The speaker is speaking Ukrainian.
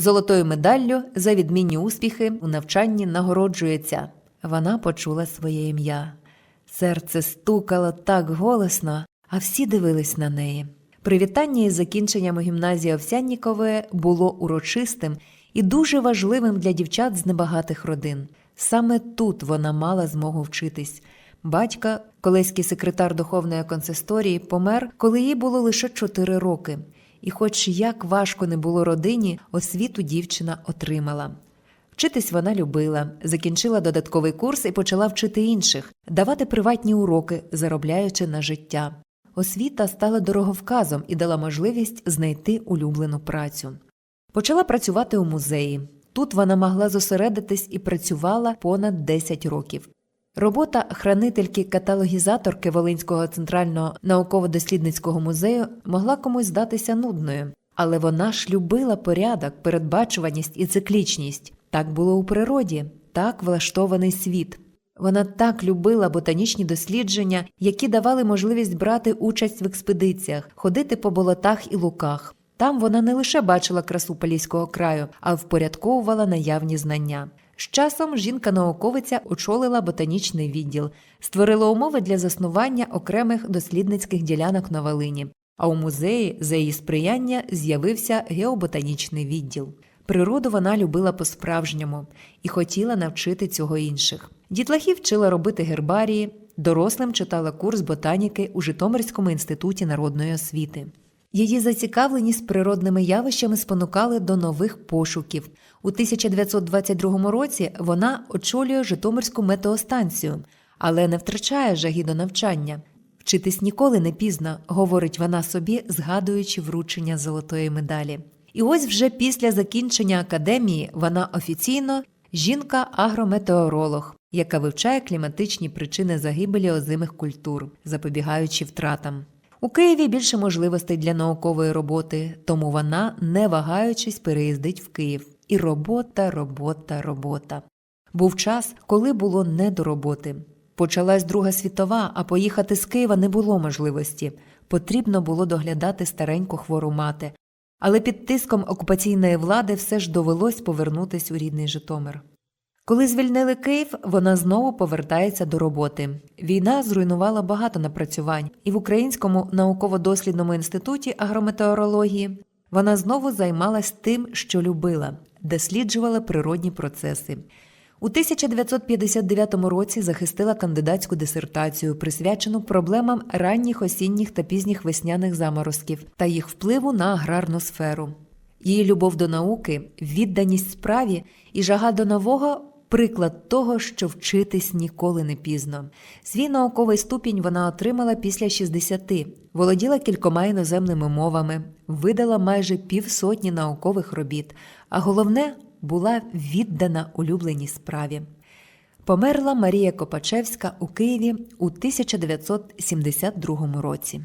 Золотою медаллю за відмінні успіхи у навчанні нагороджується. Вона почула своє ім'я. Серце стукало так голосно, а всі дивились на неї. Привітання із закінченням гімназії Овсяннікової було урочистим і дуже важливим для дівчат з небагатих родин. Саме тут вона мала змогу вчитись. Батька, колеський секретар духовної консисторії, помер, коли їй було лише 4 роки. І, хоч як важко не було родині, освіту дівчина отримала. Вчитись вона любила, закінчила додатковий курс і почала вчити інших, давати приватні уроки, заробляючи на життя. Освіта стала дороговказом і дала можливість знайти улюблену працю. Почала працювати у музеї. Тут вона могла зосередитись і працювала понад 10 років. Робота хранительки-каталогізаторки Волинського центрального науково-дослідницького музею могла комусь здатися нудною, але вона ж любила порядок, передбачуваність і циклічність. Так було у природі, так влаштований світ. Вона так любила ботанічні дослідження, які давали можливість брати участь в експедиціях, ходити по болотах і луках. Там вона не лише бачила красу Поліського краю, а впорядковувала наявні знання. З часом жінка-науковиця очолила ботанічний відділ, створила умови для заснування окремих дослідницьких ділянок на Волині. А у музеї за її сприяння з'явився геоботанічний відділ. Природу вона любила по-справжньому і хотіла навчити цього інших. Дітлахів вчила робити гербарії, дорослим читала курс ботаніки у Житомирському інституті народної освіти. Її зацікавленість природними явищами спонукали до нових пошуків. У 1922 році вона очолює Житомирську метеостанцію, але не втрачає жаги до навчання. Вчитись ніколи не пізно, говорить вона собі, згадуючи вручення золотої медалі. І ось вже після закінчення академії вона офіційно жінка-агрометеоролог, яка вивчає кліматичні причини загибелі озимих культур, запобігаючи втратам. У Києві більше можливостей для наукової роботи, тому вона, не вагаючись, переїздить в Київ. І робота, робота, робота. Був час, коли було не до роботи. Почалась Друга світова, а поїхати з Києва не було можливості. Потрібно було доглядати стареньку хвору мати. Але під тиском окупаційної влади все ж довелось повернутись у рідний Житомир. Коли звільнили Київ, вона знову повертається до роботи. Війна зруйнувала багато напрацювань, і в Українському науково-дослідному інституті агрометеорології вона знову займалась тим, що любила, досліджувала природні процеси. У 1959 році захистила кандидатську дисертацію, присвячену проблемам ранніх осінніх та пізніх весняних заморозків та їх впливу на аграрну сферу. Її любов до науки, відданість справі і жага до нового приклад того, що вчитись ніколи не пізно. Свій науковий ступінь вона отримала після 60, володіла кількома іноземними мовами, видала майже півсотні наукових робіт, а головне була віддана улюбленій справі. Померла Марія Копачевська у Києві у 1972 році.